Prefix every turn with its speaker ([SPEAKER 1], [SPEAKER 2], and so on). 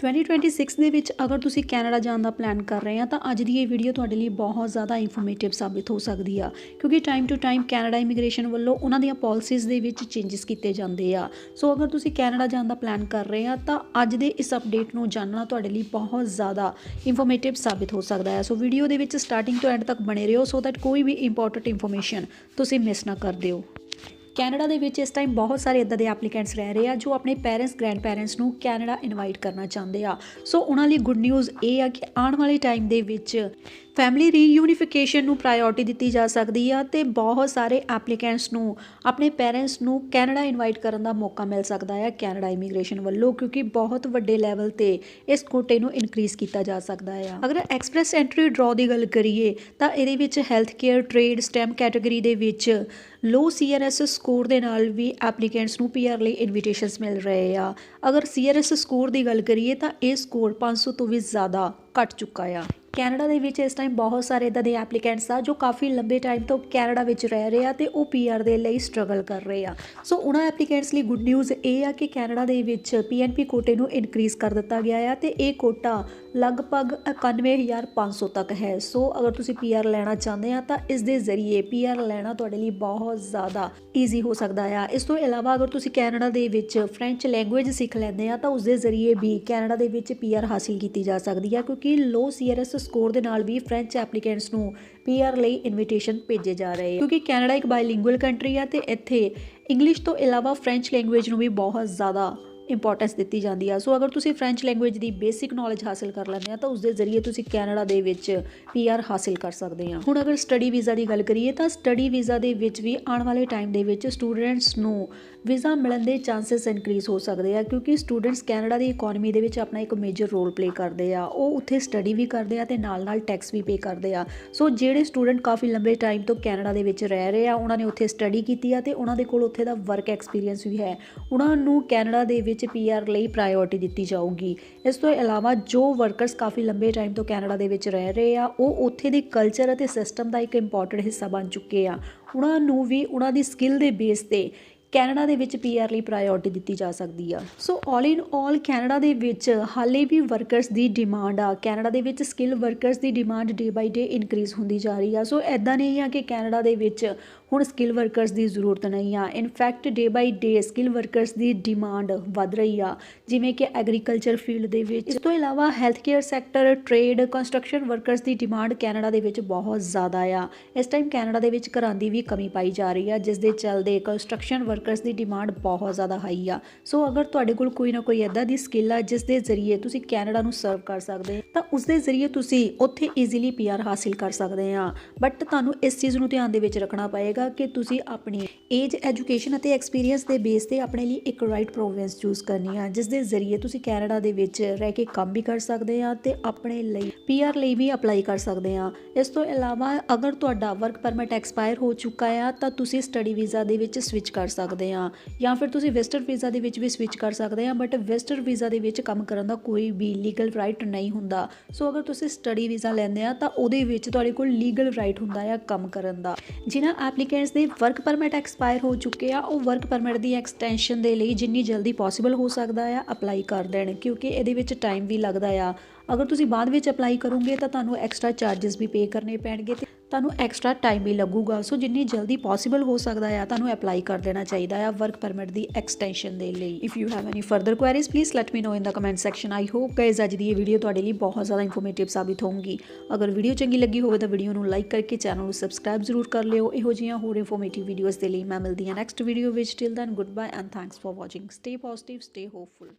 [SPEAKER 1] 2026 ਦੇ ਵਿੱਚ ਅਗਰ ਤੁਸੀਂ ਕੈਨੇਡਾ ਜਾਣ ਦਾ ਪਲਾਨ ਕਰ ਰਹੇ ਆ, ਤਾਂ ਅੱਜ ਦੀ ਇਹ ਵੀਡੀਓ ਤੁਹਾਡੇ ਲਈ ਬਹੁਤ ਜ਼ਿਆਦਾ ਇਨਫੋਰਮੇਟਿਵ ਸਾਬਿਤ ਹੋ ਸਕਦੀ ਆ। ਕਿਉਂਕਿ time to time Canada immigration ਵੱਲੋਂ ਉਹਨਾਂ ਦੀਆਂ ਪਾਲਿਸੀਜ਼ ਦੇ ਵਿੱਚ ਚੇਂਜਸ ਕੀਤੇ ਜਾਂਦੇ ਆ। ਸੋ ਅਗਰ ਤੁਸੀਂ ਕੈਨੇਡਾ ਜਾਣ ਦਾ ਪਲਾਨ ਕਰ ਰਹੇ ਆ, ਤਾਂ ਅੱਜ ਦੇ ਇਸ ਅਪਡੇਟ ਨੂੰ ਜਾਣਨਾ ਤੁਹਾਡੇ ਲਈ ਬਹੁਤ ਜ਼ਿਆਦਾ ਇਨਫੋਰਮੇਟਿਵ ਸਾਬਿਤ ਹੋ ਸਕਦਾ ਹੈ ਸੋ ਵੀਡੀਓ ਦੇ ਵਿੱਚ ਸਟਾਰਟਿੰਗ ਤੋਂ ਐਂਡ ਤੱਕ ਬਣੇ ਰਹੋ ਸੋ ਦੈਟ ਕੋਈ ਵੀ ਇੰਪੋਰਟੈਂਟ ਇਨਫੋਰਮੇਸ਼ਨ ਤੁਸੀਂ ਮਿਸ ਨਾ ਕਰ ਦਿਓ। ਕੈਨੇਡਾ ਦੇ ਵਿੱਚ ਇਸ ਟਾਈਮ ਬਹੁਤ ਸਾਰੇ ਇਦਾਂ ਦੇ ਐਪਲੀਕੈਂਟਸ ਰਹਿ ਰਹੇ ਆ ਜੋ ਆਪਣੇ ਪੇਰੈਂਟਸ ਗ੍ਰੈਂਡ ਪੈਰੈਂਟਸ ਨੂੰ ਕੈਨੇਡਾ ਇਨਵਾਈਟ ਕਰਨਾ ਚਾਹੁੰਦੇ ਆ। ਸੋ ਉਹਨਾਂ ਲਈ ਗੁੱਡ ਨਿਊਜ਼ ਇਹ ਆ ਕਿ ਆਉਣ ਵਾਲੇ ਟਾਈਮ ਦੇ ਵਿੱਚ ਫੈਮਿਲੀ ਰੀਯੂਨੀਫਿਕੇਸ਼ਨ ਨੂੰ ਪ੍ਰਾਇੋਰਟੀ ਦਿੱਤੀ ਜਾ ਸਕਦੀ ਆ ਤੇ ਬਹੁਤ ਸਾਰੇ ਐਪਲੀਕੈਂਟਸ ਨੂੰ, ਆਪਣੇ ਪੇਰੈਂਟਸ ਨੂੰ ਕੈਨੇਡਾ ਇਨਵਾਈਟ ਕਰਨ ਦਾ ਮੌਕਾ ਮਿਲ ਸਕਦਾ ਹੈ ਕੈਨੇਡਾ ਇਮੀਗ੍ਰੇਸ਼ਨ ਵੱਲੋਂ, ਕਿਉਂਕਿ ਬਹੁਤ ਵੱਡੇ ਲੈਵਲ ਤੇ ਇਸ ਕੋਟੇ ਨੂੰ ਇਨਕਰੀਜ਼ ਕੀਤਾ ਜਾ ਸਕਦਾ ਹੈ ਅਗਰ ਐਕਸਪ੍ਰੈਸ ਐਂਟਰੀ ਡਰਾਅ ਦੀ ਗੱਲ ਕਰੀਏ, ਤਾਂ ਇਹਦੇ ਵਿੱਚ health care trade STEM category ਦੇ ਵਿੱਚ ਲੋ ਸੀਆਰਐਸ ਸਕੋਰ ਦੇ ਨਾਲ ਵੀ ਐਪਲੀਕੈਂਟਸ ਨੂੰ ਪੀਆਰ ਲਈ ਇਨਵੀਟੇਸ਼ਨਸ ਮਿਲ ਰਹੇ ਆ। ਅਗਰ ਸੀਆਰਐਸ ਸਕੋਰ ਦੀ ਗੱਲ ਕਰੀਏ, ਤਾਂ ਇਹ ਸਕੋਰ 500 ਤੋਂ ਵੀ ਜ਼ਿਆਦਾ ਘਟ ਚੁੱਕਾ ਆ। ਕੈਨੇਡਾ ਦੇ ਵਿੱਚ ਇਸ ਟਾਈਮ ਬਹੁਤ ਸਾਰੇ ਇਦਾਂ ਦੇ ਐਪਲੀਕੈਂਟਸ ਆ ਜੋ ਕਾਫੀ ਲੰਬੇ ਟਾਈਮ ਤੋਂ ਕੈਨੇਡਾ ਵਿੱਚ ਰਹਿ ਰਹੇ ਆ ਤੇ ਉਹ ਪੀਆਰ ਦੇ ਲਈ ਸਟਰਗਲ ਕਰ ਰਹੇ ਆ। ਸੋ ਉਹਨਾਂ ਐਪਲੀਕੈਂਟਸ ਲਈ ਗੁੱਡ ਨਿਊਜ਼ ਇਹ ਆ ਕਿ ਕੈਨੇਡਾ ਦੇ ਵਿੱਚ ਪੀਐਨਪੀ ਕੋਟੇ ਨੂੰ ਇਨਕਰੀਜ਼ ਕਰ ਦਿੱਤਾ ਗਿਆ ਆ ਤੇ ਇਹ ਕੋਟਾ ਲਗਭਗ 91500 ਤੱਕ ਹੈ। ਸੋ ਅਗਰ ਤੁਸੀਂ ਪੀਆਰ ਲੈਣਾ ਚਾਹੁੰਦੇ ਆ ਤਾਂ ਇਸ ਦੇ ਜ਼ਰੀਏ ਪੀਆਰ ਲੈਣਾ ਤੁਹਾਡੇ ਲਈ ਬਹੁਤ ਜ਼ਿਆਦਾ ਈਜ਼ੀ ਹੋ ਸਕਦਾ ਆ। ਇਸ ਤੋਂ ਇਲਾਵਾ ਅਗਰ ਤੁਸੀਂ ਕੈਨੇਡਾ ਦੇ ਵਿੱਚ ਫ੍ਰੈਂਚ ਲੈਂਗੁਏਜ ਸਿੱਖ ਲੈਂਦੇ ਆ ਤਾਂ ਉਸ ਦੇ ਜ਼ਰੀਏ ਵੀ ਕੈਨੇਡਾ ਦੇ ਵਿੱਚ ਪੀਆਰ ਹਾਸਿਲ ਕੀਤੀ ਜਾ ਸਕਦੀ ਆ ਕਿਉਂਕਿ ਲੋ ਸੀਆਰਐਸ ਸਕੋਰ ਦੇ ਨਾਲ ਵੀ ਫ੍ਰੈਂਚ ਐਪਲੀਕੈਂਟਸ ਨੂੰ ਪੀਆਰ ਲਈ ਇਨਵੀਟੇਸ਼ਨ ਭੇਜੇ ਜਾ ਰਹੇ ਕਿਉਂਕਿ ਕੈਨੇਡਾ ਇੱਕ ਬਾਈਲਿੰਗੁਅਲ ਕੰਟਰੀ ਆ ਤੇ ਇੱਥੇ ਇੰਗਲਿਸ਼ ਤੋਂ ਇਲਾਵਾ ਫ੍ਰੈਂਚ ਲੈਂਗੁਏਜ ਨੂੰ ਵੀ ਬਹੁਤ ਜ਼ਿਆਦਾ ਇੰਪੋਰਟੈਂਸ ਦਿੱਤੀ ਜਾਂਦੀ ਆ। ਸੋ ਅਗਰ ਤੁਸੀਂ ਫ੍ਰੈਂਚ ਲੈਂਗੁਏਜ ਦੀ ਬੇਸਿਕ ਨੌਲੇਜ ਹਾਸਲ ਕਰ ਲੈਂਦੇ ਆ, ਤਾਂ ਉਸ ਦੇ ਜ਼ਰੀਏ ਤੁਸੀਂ ਕੈਨੇਡਾ ਦੇ ਵਿੱਚ ਪੀਆਰ ਹਾਸਲ ਕਰ ਸਕਦੇ ਆ। ਹੁਣ ਅਗਰ ਸਟੱਡੀ ਵੀਜ਼ਾ ਦੀ ਗੱਲ ਕਰੀਏ, ਤਾਂ ਸਟੱਡੀ ਵੀਜ਼ਾ ਦੇ ਵਿੱਚ ਵੀ ਆਉਣ ਵਾਲੇ ਟਾਈਮ ਦੇ ਵਿੱਚ ਸਟੂਡੈਂਟਸ ਨੂੰ ਵੀਜ਼ਾ ਮਿਲਣ ਦੇ ਚਾਂਸਸ ਇਨਕਰੀਜ਼ ਹੋ ਸਕਦੇ ਆ, ਕਿਉਂਕਿ ਸਟੂਡੈਂਟਸ ਕੈਨੇਡਾ ਦੀ ਇਕਨੋਮੀ ਦੇ ਵਿੱਚ ਆਪਣਾ ਇੱਕ ਮੇਜਰ ਰੋਲ ਪਲੇ ਕਰਦੇ ਆ। ਉਹ ਉੱਥੇ ਸਟੱਡੀ ਵੀ ਕਰਦੇ ਆ ਤੇ ਨਾਲ-ਨਾਲ ਟੈਕਸ ਵੀ ਪੇ ਕਰਦੇ ਆ। ਸੋ ਜਿਹੜੇ ਸਟੂਡੈਂਟ ਕਾਫੀ ਲੰਬੇ ਟਾਈਮ ਤੋਂ ਕੈਨੇਡਾ ਦੇ ਵਿੱਚ ਰਹਿ ਰਹੇ ਆ, ਉਹਨਾਂ ਨੇ ਉੱਥੇ ਸਟੱਡੀ ਕੀਤੀ ਆ ਤੇ ਉਹਨਾਂ ਦੇ ਕੋਲ ਉੱਥੇ ਦਾ ਵਰਕ ਐਕਸਪੀਰੀਅੰਸ ਵੀ ਹੈ। ਉਹਨਾਂ ਨੂੰ ਕੈਨੇਡਾ ਦੇ ਵਿੱਚ ਵਿੱਚ ਪੀਆਰ ਲਈ ਪ੍ਰਾਇੋਰਟੀ ਦਿੱਤੀ ਜਾਊਗੀ। ਇਸ ਤੋਂ ਇਲਾਵਾ ਜੋ ਵਰਕਰਸ ਕਾਫੀ ਲੰਬੇ ਟਾਈਮ ਤੋਂ ਕੈਨੇਡਾ ਦੇ ਵਿੱਚ ਰਹਿ ਰਹੇ ਆ, ਉਹ ਉੱਥੇ ਦੇ ਕਲਚਰ ਅਤੇ ਸਿਸਟਮ ਦਾ ਇੱਕ ਇੰਪੋਰਟੈਂਟ ਹਿੱਸਾ ਬਣ ਚੁੱਕੇ ਆ। ਉਹਨਾਂ ਨੂੰ ਵੀ ਉਹਨਾਂ ਦੀ ਸਕਿੱਲ ਦੇ ਬੇਸ ਤੇ ਕੈਨੇਡਾ ਦੇ ਵਿੱਚ ਪੀਆਰ ਲਈ ਪ੍ਰਾਇੋਰਟੀ ਦਿੱਤੀ ਜਾ ਸਕਦੀ ਆ। ਸੋ ਆਲ ਇਨ ਆਲ ਕੈਨੇਡਾ ਦੇ ਵਿੱਚ ਹਾਲੇ ਵੀ ਵਰਕਰਸ ਦੀ ਡਿਮਾਂਡ ਆ। ਕੈਨੇਡਾ ਦੇ ਵਿੱਚ skill workers the demand day by day increase ਹੁੰਦੀ ਜਾ ਰਹੀ ਆ। ਸੋ ਐਦਾਂ ਨਹੀਂ ਆ ਕਿ ਕੈਨੇਡਾ ਦੇ ਵਿੱਚ ਹੁਣ ਸਕਿੱਲ ਵਰਕਰਸ ਦੀ ਜ਼ਰੂਰਤ ਨਹੀਂ ਆ। In fact day by day skill workers the demand ਵੱਧ ਰਹੀ ਆ। ਜਿਵੇਂ ਕਿ ਐਗਰੀਕਲਚਰ ਫੀਲਡ ਦੇ ਵਿੱਚ। ਇਸ ਤੋਂ ਇਲਾਵਾ health care sector trade construction workers ਦੀ ਡਿਮਾਂਡ ਕੈਨੇਡਾ ਦੇ ਵਿੱਚ ਬਹੁਤ ਜ਼ਿਆਦਾ ਆ। ਇਸ ਟਾਈਮ ਕੈਨੇਡਾ ਦੇ ਵਿੱਚ ਘਰਾਂ ਦੀ ਵੀ ਕਮੀ ਪਾਈ ਜਾ ਰਹੀ ਆ, ਜਿਸ ਦੇ ਚੱਲਦੇ ਕੰਸਟਰਕਸ਼ਨ ਵਰਕਰਸ ਦੀ ਡਿਮਾਂਡ ਬਹੁਤ ਜ਼ਿਆਦਾ ਹਾਈ ਆ। ਸੋ ਅਗਰ ਤੁਹਾਡੇ ਕੋਲ ਕੋਈ ਨਾ ਕੋਈ ਐਦਾਂ ਦੀ ਸਕਿੱਲ ਆ, ਜਿਸ ਦੇ ਜ਼ਰੀਏ ਤੁਸੀਂ ਕੈਨੇਡਾ ਨੂੰ ਸਰਵ ਕਰ ਸਕਦੇ ਤਾਂ ਉਸ ਦੇ ਜ਼ਰੀਏ ਤੁਸੀਂ ਉੱਥੇ ਈਜ਼ੀਲੀ ਪੀਆਰ ਹਾਸਿਲ ਕਰ ਸਕਦੇ ਆ। ਬਟ ਤੁਹਾਨੂੰ ਇਸ ਚੀਜ਼ ਨੂੰ ਧਿਆਨ ਦੇ ਵਿੱਚ ਰੱਖਣਾ ਪਏਗਾ ਕਿ ਤੁਸੀਂ ਆਪਣੀ ਏਜ ਐਜੂਕੇਸ਼ਨ ਅਤੇ ਐਕਸਪੀਰੀਅੰਸ ਦੇ ਬੇਸ ਤੇ ਆਪਣੇ ਲਈ ਇੱਕ ਰਾਈਟ ਪ੍ਰੋਵਿੰਸ ਚੂਜ਼ ਕਰਨੀ ਆ ਜਿਸ ਦੇ ਜ਼ਰੀਏ ਤੁਸੀਂ ਕੈਨੇਡਾ ਦੇ ਵਿੱਚ ਰਹਿ ਕੇ ਕੰਮ ਵੀ ਕਰ ਸਕਦੇ ਆ ਤੇ ਆਪਣੇ ਲਈ ਪੀਆਰ ਲਈ ਵੀ ਅਪਲਾਈ ਕਰ ਸਕਦੇ ਆ। ਇਸ ਤੋਂ ਇਲਾਵਾ ਅਗਰ ਤੁਹਾਡਾ ਵਰਕ ਪਰਮਿਟ ਐਕਸਪਾਇਰ ਹੋ ਚੁੱਕਾ ਆ, ਤਾਂ ਤੁਸੀਂ ਸਟੱਡੀ ਵੀਜ਼ਾ ਦੇ ਵਿੱਚ ਸਵਿਚ ਕਰ ਸਕਦੇ ਆ, ਜਾਂ ਫਿਰ ਤੁਸੀਂ ਵਿਜ਼ਟਰ ਵੀਜ਼ਾ ਦੇ ਵਿੱਚ ਵੀ ਸਵਿਚ ਕਰ ਸਕਦੇ ਆ ਬਟ ਵਿਜ਼ਟਰ ਵੀਜ਼ਾ ਦੇ ਵਿੱਚ ਕੰਮ ਕਰਨ ਦਾ ਕੋਈ ਵੀ ਲੀਗਲ ਰਾਈਟ ਨਹੀਂ ਹੁੰਦਾ। ਸੋ ਅਗਰ ਤੁਸੀਂ ਸਟੱਡੀ ਵੀਜ਼ਾ ਲੈਂਦੇ ਆ, ਤਾਂ ਉਹਦੇ ਵਿੱਚ ਤੁਹਾਡੇ ਕੋਲ ਲੀਗਲ ਰਾਈਟ ਹੁੰਦਾ ਆ ਕੰਮ ਕਰਨ ਦਾ। ਜਿਨ੍ਹਾਂ ਐਪਲੀਕੈਂਟਸ ਦੇ ਵਰਕ ਪਰਮਿਟ ਐਕਸ ਐਕਸਪਾਇਰ ਹੋ ਚੁੱਕੇ ਆ, ਉਹ ਵਰਕ ਪਰਮਿਟ ਦੀ ਐਕਸਟੈਂਸ਼ਨ ਦੇ ਲਈ ਜਿੰਨੀ ਜਲਦੀ ਪੋਸੀਬਲ ਹੋ ਸਕਦਾ ਆ ਅਪਲਾਈ ਕਰ ਦੇਣ, ਕਿਉਂਕਿ ਇਹਦੇ ਵਿੱਚ ਟਾਈਮ ਵੀ ਲੱਗਦਾ ਆ। ਅਗਰ ਤੁਸੀਂ ਬਾਅਦ ਵਿੱਚ ਅਪਲਾਈ ਕਰੋਗੇ ਤਾਂ ਤੁਹਾਨੂੰ ਐਕਸਟਰਾ ਚਾਰजेस ਵੀ ਪੇ ਕਰਨੇ ਪੈਣਗੇ ਤੇ ਤੁਹਾਨੂੰ ਐਕਸਟਰਾ ਟਾਈਮ ਵੀ ਲੱਗੂਗਾ। ਸੋ ਜਿੰਨੀ ਜਲਦੀ ਪੋਸੀਬਲ ਹੋ ਸਕਦਾ ਆ, ਤੁਹਾਨੂੰ ਅਪਲਾਈ ਕਰ ਦੇਣਾ ਚਾਹੀਦਾ ਆ ਵਰਕ ਪਰਮਿਟ ਦੀ ਐਕਸਟੈਂਸ਼ਨ ਦੇ ਲਈ। If you have any further queries please let me know in the comment section I hope guys ਅੱਜ ਦੀ ਇਹ ਵੀਡੀਓ ਤੁਹਾਡੇ ਲਈ ਬਹੁਤ ਜ਼ਿਆਦਾ ਇਨਫੋਰਮੇਟਿਵ ਸਾਬਿਤ ਹੋਊਗੀ। ਅਗਰ ਵੀਡੀਓ ਚੰਗੀ ਲੱਗੀ ਹੋਵੇ ਤਾਂ ਵੀਡੀਓ ਨੂੰ ਲਾਈਕ ਕਰਕੇ ਚੈਨਲ ਨੂੰ ਸਬਸਕ੍ਰਾਈਬ ਜ਼ਰੂਰ ਕਰ ਲਿਓ। ਇਹੋ ਜਿਹੀਆਂ ਹੋਰ ਇਨਫੋਰਮੇਟਿਵ ਵੀਡੀਓਜ਼ ਦੇ ਲਈ ਮੈਂ ਮਿਲਦੀ ਹਾਂ ਨੈਕਸਟ ਵੀਡੀਓ ਵਿੱਚ। Till then good bye and thanks for watching stay positive stay hopeful